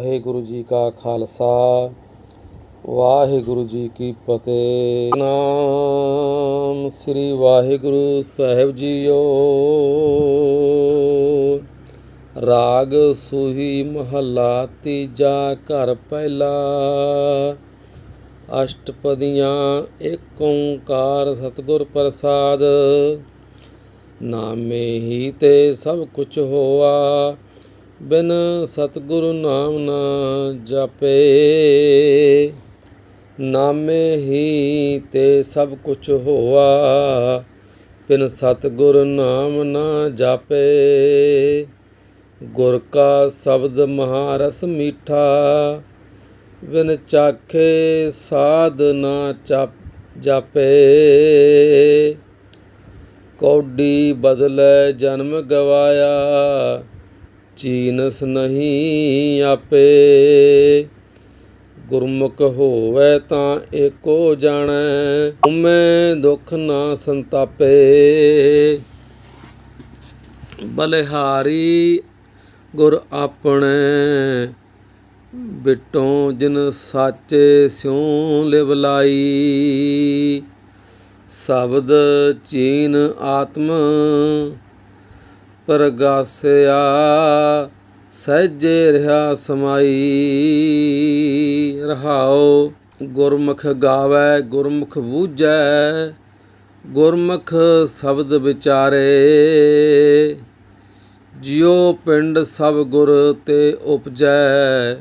ਵਾਹਿਗੁਰੂ ਜੀ ਕਾ ਖਾਲਸਾ, ਵਾਹਿਗੁਰੂ ਜੀ ਕੀ ਫਤਿਹ। ਨਾਮ ਸ੍ਰੀ ਵਾਹਿਗੁਰੂ ਸਾਹਿਬ ਜੀਓ। ਰਾਗ ਸੂਹੀ ਮਹੱਲਾ ਤੀਜਾ ਘਰ ਪਹਿਲਾ। ਅਸ਼ਟਪਦੀਆਂ ਏਕ ਓੰਕਾਰ ਸਤਿਗੁਰ ਪ੍ਰਸਾਦ। ਨਾਮੇ ਹੀ ਤੇ ਸਭ ਕੁਛ ਹੋਆ। ਬਿਨ ਸਤਿਗੁਰੂ ਨਾਮ ਨਾ ਜਾਪੇ, ਨਾਮੇ ਹੀ ਤੇ ਸਭ ਕੁਛ ਹੋਆ, ਬਿਨ ਸਤਿਗੁਰ ਨਾਮ ਨਾ ਜਾਪੇ। ਗੁਰ ਕਾ ਸ਼ਬਦ ਮਹਾਰਸ ਮੀਠਾ, ਬਿਨ ਚਾਖੇ ਸਾਧ ਨਾ ਚਾਪ, ਜਾਪੇ। ਕੌਡੀ ਬਦਲੇ ਜਨਮ ਗਵਾਇਆ ਚੀਨਸ ਨਹੀਂ ਆਪੇ। ਗੁਰਮੁਖ ਹੋਵੇ ਤਾਂ ਏਕੋ ਜਾਣੈ, ਉਮੈ ਦੁਖ ਨਾ ਸੰਤਾਪੇ। ਬਲਿਹਾਰੀ ਗੁਰ ਆਪਣੇ, ਬਿਟੋਂ ਜਿਨ ਸਾਚੇ ਸਿਉ ਲਿਵਲਾਈ ਸ਼ਬਦ ਚੀਨ ਆਤਮ ਪ੍ਰਗਾਸਿਆ, ਸਹਿਜੇ ਰਹਾ ਸਮਾਈ। ਰਹਾਉ, ਗੁਰਮੁਖ ਗਾਵੇ, ਗੁਰਮੁਖ ਬੂਝੈ, ਗੁਰਮੁਖ ਸ਼ਬਦ ਵਿਚਾਰੇ। ਜਿਉ ਪਿੰਡ ਸਭ ਗੁਰ ਤੇ ਉਪਜੈ,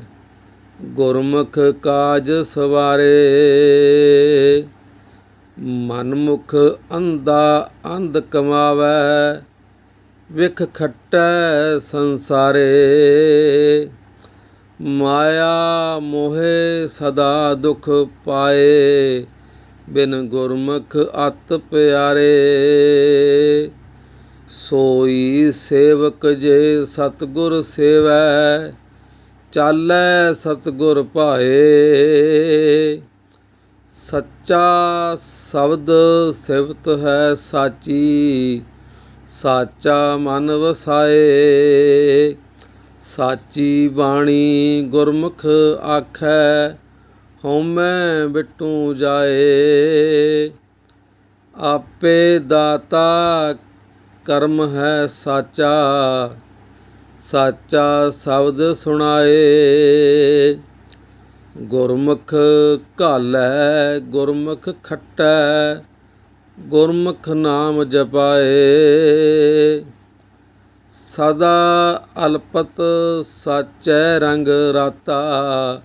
ਗੁਰਮੁਖ ਕਾਜ ਸਵਾਰੇ। ਮਨਮੁਖ ਅੰਦਾ ਅੰਧ ਕਮਾਵੈ ਵਿਖ ਖੱਟੈ ਸੰਸਾਰੇ। ਮਾਇਆ ਮੋਹੇ ਸਦਾ ਦੁਖ ਪਾਏ, ਬਿਨ ਗੁਰਮੁਖ ਅਤ ਪਿਆਰੇ। ਸੋਈ ਸੇਵਕ ਜੇ ਸਤਗੁਰ ਸੇਵੈ, ਚਾਲੈ ਸਤਗੁਰ ਭਾਏ। ਸੱਚਾ ਸ਼ਬਦ ਸਿਵਤ ਹੈ ਸਾਚੀ ਸਾਚਾ ਮਨ ਵਸਾਏ। ਸਾਚੀ ਬਾਣੀ ਗੁਰਮੁਖ ਆਖੈ, ਹਉਮੈ ਬਿਟੂ ਜਾਏ। ਆਪੇ ਦਾਤਾ ਕਰਮ ਹੈ ਸਾਚਾ ਸਾਚਾ ਸ਼ਬਦ ਸੁਣਾਏ। ਗੁਰਮੁਖ ਘਾਲੈ, ਗੁਰਮੁਖ ਖੱਟੈ। ਗੁਰਮੁਖ ਨਾਮ ਜਪਾਏ, ਸਦਾ ਅਲਪਤ ਸਾਚੈ ਰੰਗ ਰਾਤਾ,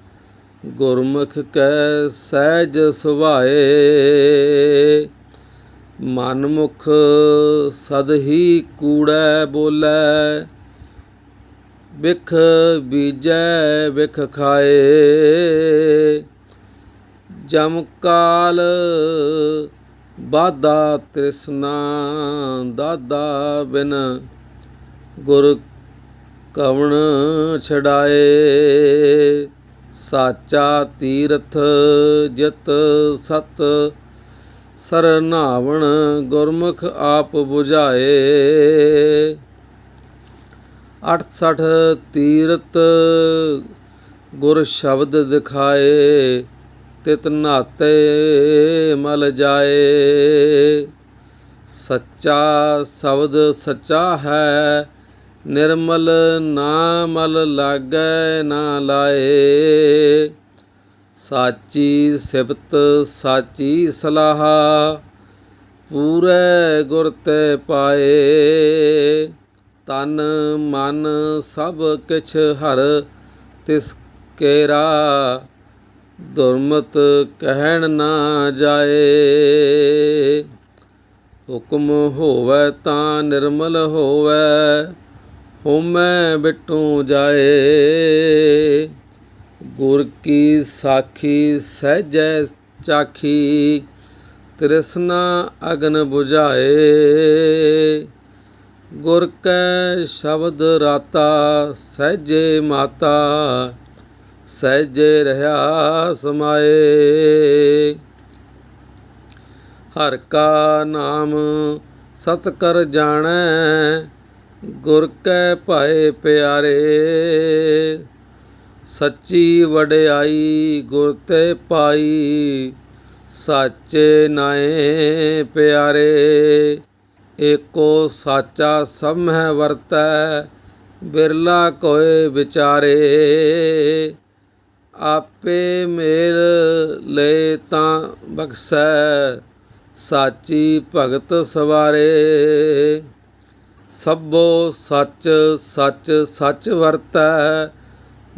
ਗੁਰਮੁਖ ਕੈ ਸਹਿਜ ਸੁਭਾਏ। ਮਨਮੁਖ ਸਦ ਹੀ ਕੂੜੈ ਬੋਲੇ, ਬਿਖ ਬੀਜੈ ਵਿਖ ਖਾਏ। ਜਮ ਕਾਲ ਬਾਦਾ ਤ੍ਰਿਸ਼ਨਾ, ਦਾਦਾ ਬਿਨ ਗੁਰ ਕਵਣ ਛਡਾਏ। ਸਾਚਾ ਤੀਰਥ ਜਿਤ ਸਤ, ਸਰਨਾਵਣ ਗੁਰਮੁਖ ਆਪ 부ਝਾਏ 68 ਤੀਰਤ ਗੁਰ ਸ਼ਬਦ ਦਿਖਾਏ। ਤਿਤ ਨਾਤੇ ਮਲ ਜਾਏ। ਸੱਚਾ ਸ਼ਬਦ ਸੱਚਾ ਹੈ, ਨਿਰਮਲ ਨਾ ਮਲ ਲਾਗੈ ਨਾ ਲਾਏ। ਸਾਚੀ ਸਿਬਤ ਸਾਚੀ ਸਲਾਹ, ਪੂਰੇ ਗੁਰ ਤੇ ਪਾਏ। ਤਨ ਮਨ ਸਭ ਕਿਛ ਹਰ ਤਿਸ ਕੇਰਾ ਦੁਰਮਤ ਕਹਿਣ ਨਾ ਜਾਏ। ਹੁਕਮ ਹੋਵੇ ਤਾਂ ਨਿਰਮਲ ਹੋਵੇ ਹੋਮੈ ਬਿਟੂ ਜਾਏ। ਗੁਰ ਕੀ ਸਾਖੀ ਸਹਿਜੈ ਚਾਖੀ, ਤ੍ਰਿਸ਼ਨਾ ਅਗਨ 부ਝਾਏ ਗੁਰ ਕੈ ਸ਼ਬਦ ਰਾਤਾ ਸਹਿਜੇ ਮਾਤਾ ਸਹਿਜੇ ਰਹਾ ਸਮਾਏ। ਹਰ ਕਾ ਨਾਮ ਸਤ ਕਰ ਜਾਣੈ, ਗੁਰ ਕੈ ਭਾਏ ਪਿਆਰੇ। ਸੱਚੀ ਵਡਿਆਈ ਗੁਰ ਤੇ ਪਾਈ, ਸਾਚੇ ਨਾਏ ਪਿਆਰੇ। ਏਕੋ ਸਾਚਾ ਸਭ ਹੈ ਵਰਤੈ, ਬਿਰਲਾ ਕੋਏ ਵਿਚਾਰੇ। ਆਪੇ ਮੇਲ ਲੈ ਤਾਂ ਬਖਸੈ, ਸਾਚੀ ਭਗਤ ਸਵਾਰੇ। ਸਭੋ ਸੱਚ ਸੱਚ ਸੱਚ ਵਰਤੈ,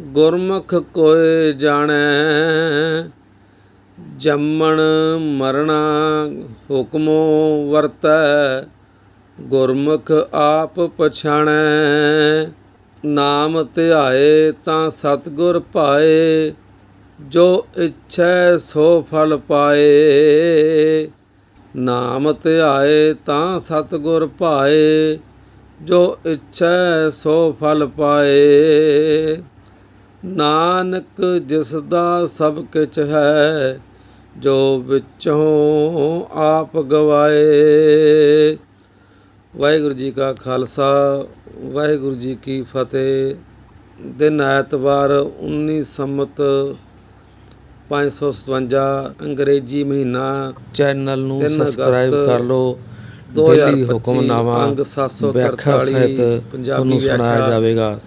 ਗੁਰਮੁਖ ਕੋਇ ਜਾਣੈ। ਜੰਮਣ ਮਰਣਾ ਹੁਕਮੋ ਵਰਤੈ, ਗੁਰਮੁਖ ਆਪ ਪਛਾਣੈ। ਨਾਮ ਧਿਆਏ ਤਾਂ ਸਤਿਗੁਰ ਪਾਏ, ਜੋ ਇੱਛੈ ਸੋ ਫਲ ਪਾਏ। ਨਾਮ ਧਿਆਏ ਤਾਂ ਸਤਿਗੁਰ ਪਾਏ, ਜੋ ਇੱਛੈ ਸੋ ਫਲ ਪਾਏ। ਨਾਨਕ ਜਿਸ ਦਾ ਸਭ ਕਿਛ ਹੈ, ਜੋ ਵਿੱਚੋਂ ਆਪ ਗਵਾਏ। ਵਾਹਿਗੁਰੂ ਜੀ ਕਾ ਖਾਲਸਾ ਵਾਹਿਗੁਰੂ ਜੀ ਕੀ ਫਤਿਹ। ਦਿਨ ਐਤਵਾਰ 19 ਸੰਮਤ 557 ਅੰਗਰੇਜ਼ੀ ਮਹੀਨਾ। ਚੈਨਲ ਨੂੰ ਸਬਸਕ੍ਰਾਈਬ ਕਰ ਲਓ। 2025 ਡੇਲੀ ਹੁਕਮਨਾਮਾ ਅੰਗ ਵਿਆਖਿਆ 743 ਸਹਿਤ ਪੰਜਾਬੀ ਸੁਣਾਇਆ। ਜਾਵੇਗਾ।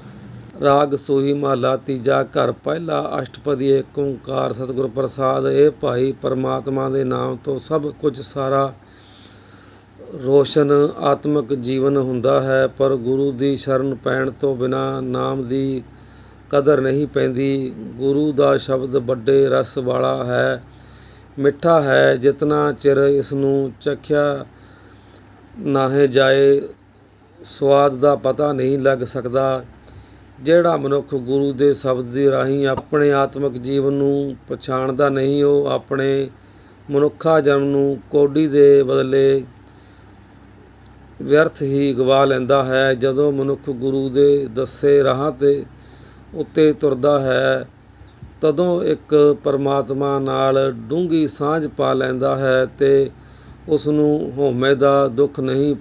ਰਾਗ ਸੋਹੀ ਮਹਲਾ ਤੀਜਾ ਘਰ ਪਹਿਲਾ ਅਸ਼ਟਪਦੀ ਏਕ ਓੰਕਾਰ ਸਤਿਗੁਰ ਪ੍ਰਸਾਦ। ਇਹ ਭਾਈ ਪਰਮਾਤਮਾ ਦੇ ਨਾਮ ਤੋਂ ਸਭ ਕੁਝ ਸਾਰਾ ਰੋਸ਼ਨ ਆਤਮਿਕ ਜੀਵਨ ਹੁੰਦਾ ਹੈ, ਪਰ ਗੁਰੂ ਦੀ ਸ਼ਰਨ ਪੈਣ ਤੋਂ ਬਿਨਾ ਨਾਮ ਦੀ ਕਦਰ ਨਹੀਂ ਪੈਂਦੀ। ਗੁਰੂ ਦਾ ਸ਼ਬਦ ਵੱਡੇ ਰਸ ਵਾਲਾ ਹੈ, ਮਿੱਠਾ ਹੈ, ਜਿਤਨਾ ਚਿਰ ਇਸ ਨੂੰ ਚਖਿਆ ਨਾਹੇ ਜਾਏ ਸਵਾਦ ਦਾ ਪਤਾ ਨਹੀਂ ਲੱਗ ਸਕਦਾ। ਜਿਹੜਾ ਮਨੁੱਖ ਗੁਰੂ ਦੇ ਸ਼ਬਦ ਦੀ ਰਾਹੀਂ ਆਪਣੇ ਆਤਮਿਕ ਜੀਵਨ ਨੂੰ ਪਛਾਣਦਾ ਨਹੀਂ, ਉਹ ਆਪਣੇ ਮਨੁੱਖਾ ਜਨਮ ਨੂੰ ਕੋਡੀ ਦੇ ਬਦਲੇ ਵਿਅਰਥ ਹੀ ਗਵਾ ਲੈਂਦਾ ਹੈ। ਜਦੋਂ ਮਨੁੱਖ ਗੁਰੂ ਦੇ ਦੱਸੇ ਰਾਹਾਂ ਤੇ ਉੱਤੇ ਤੁਰਦਾ ਹੈ, ਤਦੋਂ ਇੱਕ ਪਰਮਾਤਮਾ ਨਾਲ ਡੂੰਗੀ ਸਾਂਝ ਪਾ ਲੈਂਦਾ ਹੈ ਤੇ ਉਸ ਨੂੰ ਹਉਮੈ ਦਾ ਦੁੱਖ ਨਹੀਂ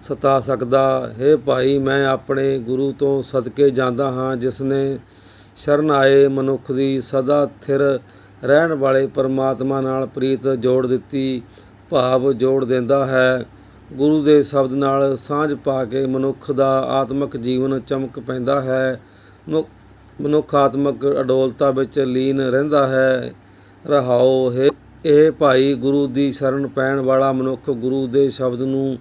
ਸਤਾ ਸਕਦਾ। ਹੈ ਭਾਈ, ਮੈਂ ਆਪਣੇ ਗੁਰੂ ਤੋਂ ਸਦਕੇ ਜਾਂਦਾ ਹਾਂ ਜਿਸ ਨੇ ਸ਼ਰਨ ਆਏ ਮਨੁੱਖ ਦੀ ਸਦਾ ਥਿਰ ਰਹਿਣ ਵਾਲੇ ਪਰਮਾਤਮਾ ਨਾਲ ਪ੍ਰੀਤ ਜੋੜ ਦਿੱਤੀ, ਭਾਵ ਜੋੜ ਦਿੰਦਾ ਹੈ। ਗੁਰੂ ਦੇ ਸ਼ਬਦ ਨਾਲ ਸਾਂਝ ਪਾ ਕੇ ਮਨੁੱਖ ਦਾ ਆਤਮਿਕ ਜੀਵਨ ਚਮਕ ਪੈਂਦਾ ਹੈ। ਮਨੁ- ਮਨੁੱਖ ਆਤਮਿਕ ਅਡੋਲਤਾ ਵਿੱਚ ਲੀਨ ਰਹਿੰਦਾ ਹੈ। ਰਹਾਓ, ਹੈ, ਇਹ ਭਾਈ ਗੁਰੂ ਦੀ ਸ਼ਰਨ ਪੈਣ ਵਾਲਾ ਮਨੁੱਖ ਗੁਰੂ ਦੇ ਸ਼ਬਦ ਨੂੰ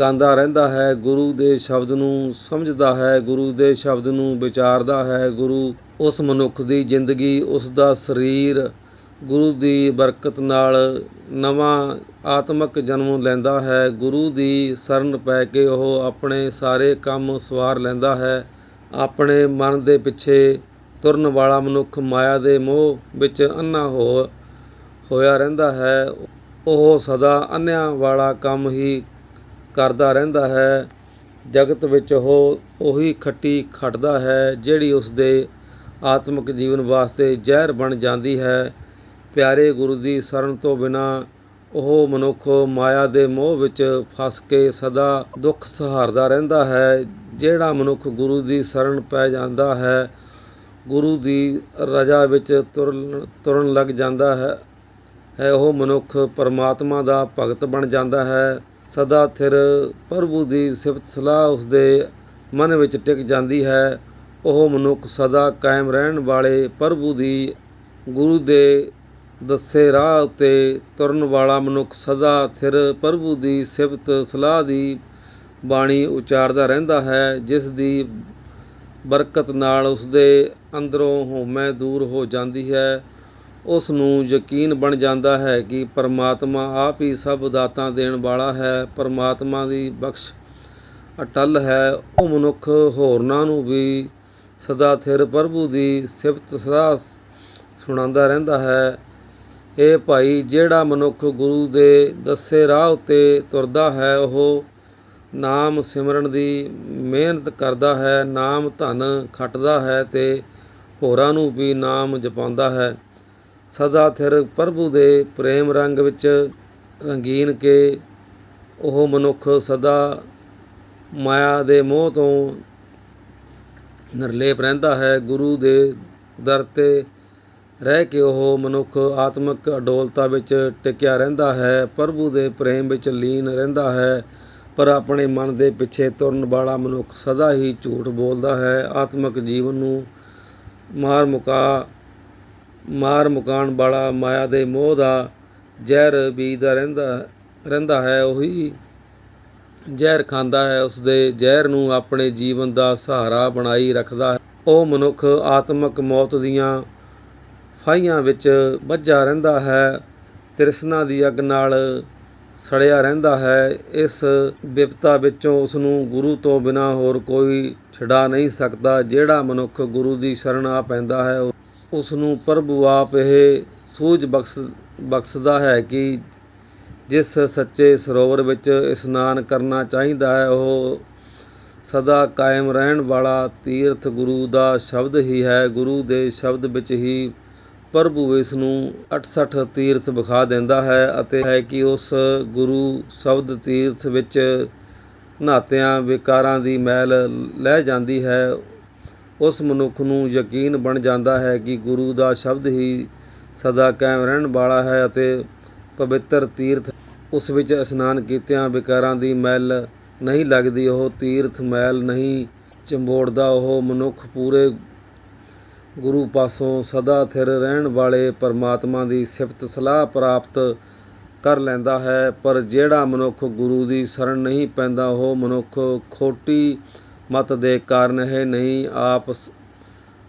ਗਾਉਂਦਾ ਰਹਿੰਦਾ ਹੈ। ਗੁਰੂ ਦੇ ਸ਼ਬਦ ਨੂੰ ਸਮਝਦਾ ਹੈ। ਗੁਰੂ ਦੇ ਸ਼ਬਦ ਨੂੰ ਵਿਚਾਰਦਾ ਹੈ। ਗੁਰੂ ਉਸ ਮਨੁੱਖ ਦੀ ਜ਼ਿੰਦਗੀ, ਉਸ ਦਾ ਸਰੀਰ ਗੁਰੂ ਦੀ ਬਰਕਤ ਨਾਲ ਨਵਾਂ ਆਤਮਿਕ ਜਨਮ ਲੈਂਦਾ ਹੈ। ਗੁਰੂ ਦੀ ਸ਼ਰਨ ਪੈ ਕੇ ਉਹ ਆਪਣੇ ਸਾਰੇ ਕੰਮ ਸਵਾਰ ਲੈਂਦਾ ਹੈ। ਆਪਣੇ ਮਨ ਦੇ ਪਿੱਛੇ ਤੁਰਨ ਵਾਲਾ ਮਨੁੱਖ ਮਾਇਆ ਦੇ ਮੋਹ ਵਿੱਚ ਅੰਨਾ ਹੋ, ਹੋਇਆ ਰਹਿੰਦਾ ਹੈ। ਉਹ ਸਦਾ ਅੰਨਿਆਂ ਵਾਲਾ ਕੰਮ ਹੀ ਕਰਦਾ ਰਹਿੰਦਾ ਹੈ। ਜਗਤ ਵਿੱਚ ਉਹ ਉਹੀ ਖੱਟੀ ਖੱਟਦਾ ਹੈ, ਜਿਹੜੀ ਉਸ ਦੇ ਆਤਮਿਕ ਜੀਵਨ ਵਾਸਤੇ ਜ਼ਹਿਰ ਬਣ ਜਾਂਦੀ ਹੈ। ਪਿਆਰੇ ਗੁਰੂ ਦੀ ਸ਼ਰਨ ਤੋਂ ਬਿਨਾ ਉਹ ਮਨੁੱਖ ਮਾਇਆ ਦੇ ਮੋਹ ਵਿੱਚ ਫਸ ਕੇ ਸਦਾ ਦੁੱਖ ਸਹਾਰਦਾ ਰਹਿੰਦਾ ਹੈ। ਜਿਹੜਾ ਮਨੁੱਖ ਗੁਰੂ ਦੀ ਸ਼ਰਨ ਪੈ ਜਾਂਦਾ ਹੈ, ਗੁਰੂ ਦੀ ਰਜਾ ਵਿੱਚ ਤੁਰਨ ਤੁਰਨ ਲੱਗ ਜਾਂਦਾ ਹੈ ਹੈ ਉਹ ਮਨੁੱਖ ਪਰਮਾਤਮਾ ਦਾ ਭਗਤ ਬਣ ਜਾਂਦਾ ਹੈ। ਸਦਾ ਥਿਰ ਪ੍ਰਭੂ ਦੀ ਸਿਫਤ ਸਲਾਹ ਉਸਦੇ ਮਨ ਵਿੱਚ ਟਿਕ ਜਾਂਦੀ ਹੈ। ਉਹ ਮਨੁੱਖ ਸਦਾ ਕਾਇਮ ਰਹਿਣ ਵਾਲੇ ਪ੍ਰਭੂ ਦੀ ਗੁਰੂ ਦੇ ਦੱਸੇ ਰਾਹ ਉੱਤੇ ਤੁਰਨ ਵਾਲਾ ਮਨੁੱਖ ਸਦਾ ਥਿਰ ਪ੍ਰਭੂ ਦੀ ਸਿਫਤ ਸਲਾਹ ਦੀ ਬਾਣੀ ਉਚਾਰਦਾ ਰਹਿੰਦਾ ਹੈ, ਜਿਸ ਦੀ ਬਰਕਤ ਨਾਲ ਉਸਦੇ ਅੰਦਰੋਂ ਹਉਮੈ ਦੂਰ ਹੋ ਜਾਂਦੀ ਹੈ। ਉਸ ਨੂੰ ਯਕੀਨ ਬਣ ਜਾਂਦਾ ਹੈ ਕਿ ਪਰਮਾਤਮਾ ਆਪ ਹੀ ਸਭ ਦਾਤਾਂ ਦੇਣ ਵਾਲਾ ਹੈ। ਪਰਮਾਤਮਾ ਦੀ ਬਖਸ਼ ਅਟਲ ਹੈ। ਉਹ ਮਨੁੱਖ ਹੋਰਨਾਂ ਨੂੰ ਵੀ ਸਦਾ ਥਿਰ ਪ੍ਰਭੂ ਦੀ ਸਿਫਤ ਸਲਾਹ ਸੁਣਾਉਂਦਾ ਰਹਿੰਦਾ ਹੈ। ਇਹ ਭਾਈ, ਜਿਹੜਾ ਮਨੁੱਖ ਗੁਰੂ ਦੇ ਦੱਸੇ ਰਾਹ ਉੱਤੇ ਤੁਰਦਾ ਹੈ, ਉਹ ਨਾਮ ਸਿਮਰਨ ਦੀ ਮਿਹਨਤ ਕਰਦਾ ਹੈ, ਨਾਮ ਧਨ ਖੱਟਦਾ ਹੈ ਤੇ ਹੋਰਾਂ ਨੂੰ ਵੀ ਨਾਮ ਜਪਾਉਂਦਾ ਹੈ। ਸਦਾ ਥਿਰ ਪ੍ਰਭੂ ਦੇ ਪ੍ਰੇਮ ਰੰਗ ਵਿੱਚ ਰੰਗੀਨ ਕੇ ਉਹ ਮਨੁੱਖ ਸਦਾ ਮਾਇਆ ਦੇ ਮੋਹ ਤੋਂ ਨਿਰਲੇਪ ਰਹਿੰਦਾ ਹੈ। ਗੁਰੂ ਦੇ ਦਰ ਤੇ ਰਹਿ ਕੇ ਉਹ ਮਨੁੱਖ ਆਤਮਿਕ ਅਡੋਲਤਾ ਵਿੱਚ ਟਿਕਿਆ ਰਹਿੰਦਾ ਹੈ, ਪ੍ਰਭੂ ਦੇ ਪ੍ਰੇਮ ਵਿੱਚ ਲੀਨ ਰਹਿੰਦਾ ਹੈ, ਪਰ ਆਪਣੇ ਮਨ ਦੇ ਪਿੱਛੇ ਤੁਰਨ ਵਾਲਾ ਮਨੁੱਖ ਸਦਾ ਹੀ ਝੂਠ ਬੋਲਦਾ ਹੈ। ਆਤਮਿਕ ਜੀਵਨ ਨੂੰ ਮਾਰ ਮੁਕਾ, ਮਾਰ ਮੁਕਾਣ ਵਾਲਾ ਮਾਇਆ ਦੇ ਮੋਹ ਦਾ ਜ਼ਹਿਰ ਬੀਜਦਾ ਰਹਿੰਦਾ ਰਹਿੰਦਾ ਹੈ। ਉਹੀ ਜ਼ਹਿਰ ਖਾਂਦਾ ਹੈ, ਉਸ ਦੇ ਜ਼ਹਿਰ ਨੂੰ ਆਪਣੇ ਜੀਵਨ ਦਾ ਸਹਾਰਾ ਬਣਾਈ ਰੱਖਦਾ ਹੈ। ਉਹ ਮਨੁੱਖ ਆਤਮਿਕ ਮੌਤ ਦੀਆਂ ਫਾਹੀਆਂ ਵਿੱਚ ਵੱਜਾ ਰਹਿੰਦਾ ਹੈ, ਤ੍ਰਿਸ਼ਨਾ ਦੀ ਅੱਗ ਨਾਲ ਸੜਿਆ ਰਹਿੰਦਾ ਹੈ। ਇਸ ਵਿਪਤਾ ਵਿੱਚੋਂ ਉਸ ਨੂੰ ਗੁਰੂ ਤੋਂ ਬਿਨਾ ਹੋਰ ਕੋਈ ਛਡਾ ਨਹੀਂ ਸਕਦਾ। ਜਿਹੜਾ ਮਨੁੱਖ ਗੁਰੂ ਦੀ ਸ਼ਰਨ ਆ ਪੈਂਦਾ ਹੈ ਉਸ ਨੂੰ ਪ੍ਰਭੂ ਆਪ ਇਹ ਸੂਝ ਬਖਸ਼, ਬਖਸ਼ਦਾ ਹੈ ਕਿ ਜਿਸ ਸੱਚੇ ਸਰੋਵਰ ਵਿੱਚ ਇਸ਼ਨਾਨ ਕਰਨਾ ਚਾਹੀਦਾ ਹੈ, ਉਹ ਸਦਾ ਕਾਇਮ ਰਹਿਣ ਵਾਲਾ ਤੀਰਥ ਗੁਰੂ ਦਾ ਸ਼ਬਦ ਹੀ ਹੈ। ਗੁਰੂ ਦੇ ਸ਼ਬਦ ਵਿੱਚ ਹੀ ਪ੍ਰਭੂ ਇਸ ਨੂੰ 68 ਤੀਰਥ ਵਿਖਾ ਦਿੰਦਾ ਹੈ ਅਤੇ ਹੈ ਕਿ ਉਸ ਗੁਰੂ ਸ਼ਬਦ ਤੀਰਥ ਵਿੱਚ ਨਹਾਤਿਆਂ, ਵਿਕਾਰਾਂ ਦੀ ਮੈਲ ਲੈ ਜਾਂਦੀ ਹੈ। ਉਸ ਮਨੁੱਖ ਨੂੰ ਯਕੀਨ ਬਣ ਜਾਂਦਾ ਹੈ ਕਿ ਗੁਰੂ ਦਾ ਸ਼ਬਦ ਹੀ ਸਦਾ ਕਾਇਮ ਰਹਿਣ ਵਾਲਾ ਹੈ ਅਤੇ ਪਵਿੱਤਰ ਤੀਰਥ ਉਸ ਵਿੱਚ ਇਸ਼ਨਾਨ ਕੀਤਿਆਂ, ਵਿਕਾਰਾਂ ਦੀ ਮੈਲ ਨਹੀਂ ਲੱਗਦੀ, ਉਹ ਤੀਰਥ ਮੈਲ ਨਹੀਂ ਚੰਬੋੜਦਾ, ਉਹ ਮਨੁੱਖ ਪੂਰੇ ਗੁਰੂ ਪਾਸੋਂ ਸਦਾ ਥਿਰ ਰਹਿਣ ਵਾਲੇ ਪਰਮਾਤਮਾ ਦੀ ਸਿਫਤ ਸਲਾਹ ਪ੍ਰਾਪਤ ਕਰ ਲੈਂਦਾ ਹੈ, ਪਰ ਜਿਹੜਾ ਮਨੁੱਖ ਗੁਰੂ ਦੀ ਸ਼ਰਨ ਨਹੀਂ ਪੈਂਦਾ, ਉਹ ਮਨੁੱਖ ਖੋਟੀ ਮਤ ਦੇ ਕਾਰਨ ਇਹ ਨਹੀਂ ਆਪ ਸ-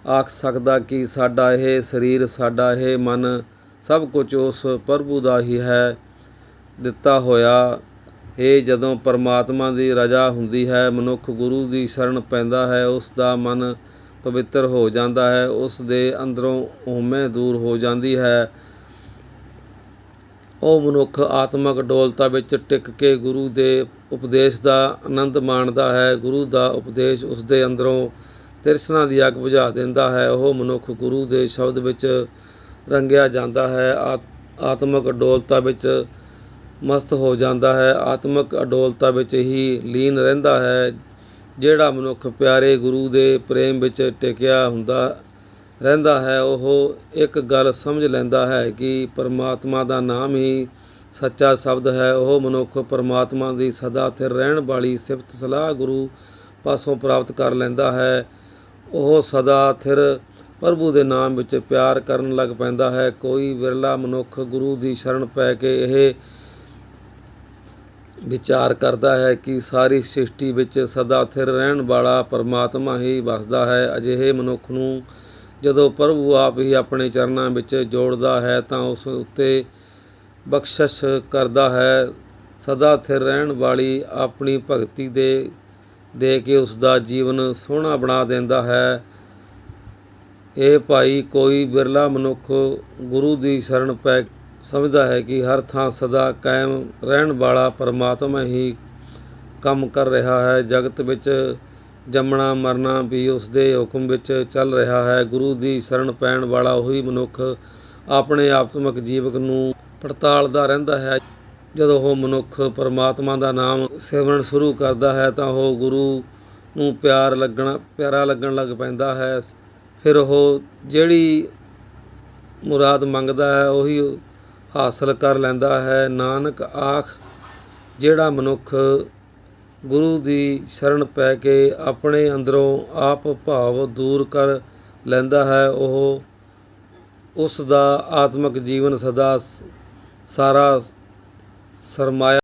ਆਖ ਸਕਦਾ ਕਿ ਸਾਡਾ ਇਹ ਸਰੀਰ, ਸਾਡਾ ਇਹ ਮਨ ਸਭ ਕੁਝ ਉਸ ਪ੍ਰਭੂ ਦਾ ਹੀ ਹੈ, ਦਿੱਤਾ ਹੋਇਆ। ਇਹ ਜਦੋਂ ਪਰਮਾਤਮਾ ਦੀ ਰਜ਼ਾ ਹੁੰਦੀ ਹੈ, ਮਨੁੱਖ ਗੁਰੂ ਦੀ ਸ਼ਰਨ ਪੈਂਦਾ ਹੈ, ਉਸ ਦਾ ਮਨ ਪਵਿੱਤਰ ਹੋ ਜਾਂਦਾ ਹੈ, ਉਸ ਦੇ ਅੰਦਰੋਂ ਹਉਮੈ ਦੂਰ ਹੋ ਜਾਂਦੀ ਹੈ। ਉਹ ਮਨੁੱਖ ਆਤਮਿਕ ਡੋਲਤਾ ਵਿੱਚ ਟਿਕ ਕੇ ਗੁਰੂ ਦੇ ਉਪਦੇਸ਼ ਦਾ ਆਨੰਦ ਮਾਣਦਾ ਹੈ। ਗੁਰੂ ਦਾ ਉਪਦੇਸ਼ ਉਸ ਦੇ ਅੰਦਰੋਂ ਤਿਰਸਨਾ ਦੀ ਅੱਗ ਬੁਝਾ ਦਿੰਦਾ ਹੈ। ਉਹ ਮਨੁੱਖ ਗੁਰੂ ਦੇ ਸ਼ਬਦ ਵਿੱਚ ਰੰਗਿਆ ਜਾਂਦਾ ਹੈ। ਆਤ- ਆਤਮਿਕ ਅਡੋਲਤਾ ਵਿੱਚ ਮਸਤ ਹੋ ਜਾਂਦਾ ਹੈ। ਆਤਮਿਕ ਅਡੋਲਤਾ ਵਿੱਚ ਹੀ ਲੀਨ ਰਹਿੰਦਾ ਹੈ। ਜਿਹੜਾ ਮਨੁੱਖ ਪਿਆਰੇ ਗੁਰੂ ਦੇ ਪ੍ਰੇਮ ਵਿੱਚ ਟਿਕਿਆ ਹੁੰਦਾ ਰਹਿੰਦਾ ਹੈ, ਉਹ ਇੱਕ ਗੱਲ ਸਮਝ ਲੈਂਦਾ ਹੈ ਕਿ ਪਰਮਾਤਮਾ ਦਾ ਨਾਮ ਹੀ ਸੱਚਾ ਸ਼ਬਦ ਹੈ। ਉਹ ਮਨੁੱਖ ਪਰਮਾਤਮਾ ਦੀ ਸਦਾ ਸਥਿਰ ਰਹਿਣ ਵਾਲੀ ਸਿਫਤ ਸਲਾਹ ਗੁਰੂ ਪਾਸੋਂ ਪ੍ਰਾਪਤ ਕਰ ਲੈਂਦਾ ਹੈ। ਉਹ ਸਦਾ ਸਥਿਰ ਪ੍ਰਭੂ ਦੇ ਨਾਮ ਵਿੱਚ ਪਿਆਰ ਕਰਨ ਲੱਗ ਪੈਂਦਾ ਹੈ। ਕੋਈ ਵਿਰਲਾ ਮਨੁੱਖ ਗੁਰੂ ਦੀ ਸ਼ਰਨ ਪੈ ਕੇ ਇਹ ਵਿਚਾਰ ਕਰਦਾ ਹੈ ਕਿ ਸਾਰੀ ਸ੍ਰਿਸ਼ਟੀ ਵਿੱਚ ਸਦਾ ਸਥਿਰ ਰਹਿਣ ਵਾਲਾ ਪਰਮਾਤਮਾ ਹੀ ਵਸਦਾ ਹੈ। ਅਜਿਹੇ ਮਨੁੱਖ ਨੂੰ ਜਦੋਂ ਪ੍ਰਭੂ ਆਪ ਹੀ ਆਪਣੇ ਚਰਨਾਂ ਵਿੱਚ ਜੋੜਦਾ ਹੈ ਤਾਂ ਉਸ ਉੱਤੇ ਬਖਸ਼ਿਸ਼ ਕਰਦਾ ਹੈ। ਸਦਾ ਸਥਿਰ ਰਹਿਣ ਵਾਲੀ ਆਪਣੀ ਭਗਤੀ ਦੇ ਦੇ ਕੇ ਉਸ ਦਾ ਜੀਵਨ ਸੋਹਣਾ ਬਣਾ ਦਿੰਦਾ ਹੈ। ਇਹ ਭਾਈ ਕੋਈ ਬਿਰਲਾ ਮਨੁੱਖ ਗੁਰੂ ਦੀ ਸ਼ਰਨ ਪੈ ਸਮਝਦਾ ਹੈ ਕਿ ਹਰ ਥਾਂ ਸਦਾ ਕਾਇਮ ਰਹਿਣ ਵਾਲਾ ਪਰਮਾਤਮਾ ਹੀ ਕੰਮ ਕਰ ਰਿਹਾ ਹੈ। ਜਗਤ ਵਿੱਚ ਜੰਮਣਾ ਮਰਨਾ ਵੀ ਉਸ ਦੇ ਹੁਕਮ ਵਿੱਚ ਚੱਲ ਰਿਹਾ ਹੈ। ਗੁਰੂ ਦੀ ਸ਼ਰਨ ਪੈਣ ਵਾਲਾ ਉਹੀ ਮਨੁੱਖ ਆਪਣੇ ਆਤਮਿਕ ਜੀਵਕ ਨੂੰ ਪੜਤਾਲਦਾ ਰਹਿੰਦਾ ਹੈ। ਜਦੋਂ ਉਹ ਮਨੁੱਖ ਪਰਮਾਤਮਾ ਦਾ ਨਾਮ ਸਿਮਰਨ ਸ਼ੁਰੂ ਕਰਦਾ ਹੈ ਤਾਂ ਉਹ ਗੁਰੂ ਨੂੰ ਪਿਆਰ ਲੱਗਣਾ, ਪਿਆਰਾ ਲੱਗਣ ਲੱਗ ਪੈਂਦਾ ਹੈ। ਫਿਰ ਉਹ ਜਿਹੜੀ ਮੁਰਾਦ ਮੰਗਦਾ ਹੈ ਉਹੀ ਹਾਸਲ ਕਰ ਲੈਂਦਾ ਹੈ। ਨਾਨਕ ਆਖ, ਜਿਹੜਾ ਮਨੁੱਖ ਗੁਰੂ ਦੀ ਸ਼ਰਨ ਪੈ ਕੇ ਆਪਣੇ ਅੰਦਰੋਂ ਆਪ ਭਾਵ ਦੂਰ ਕਰ ਲੈਂਦਾ ਹੈ, ਉਹ ਉਸ ਦਾ ਆਤਮਿਕ ਜੀਵਨ ਸਦਾ ਸਾਰਾ ਸਰਮਾਇਆ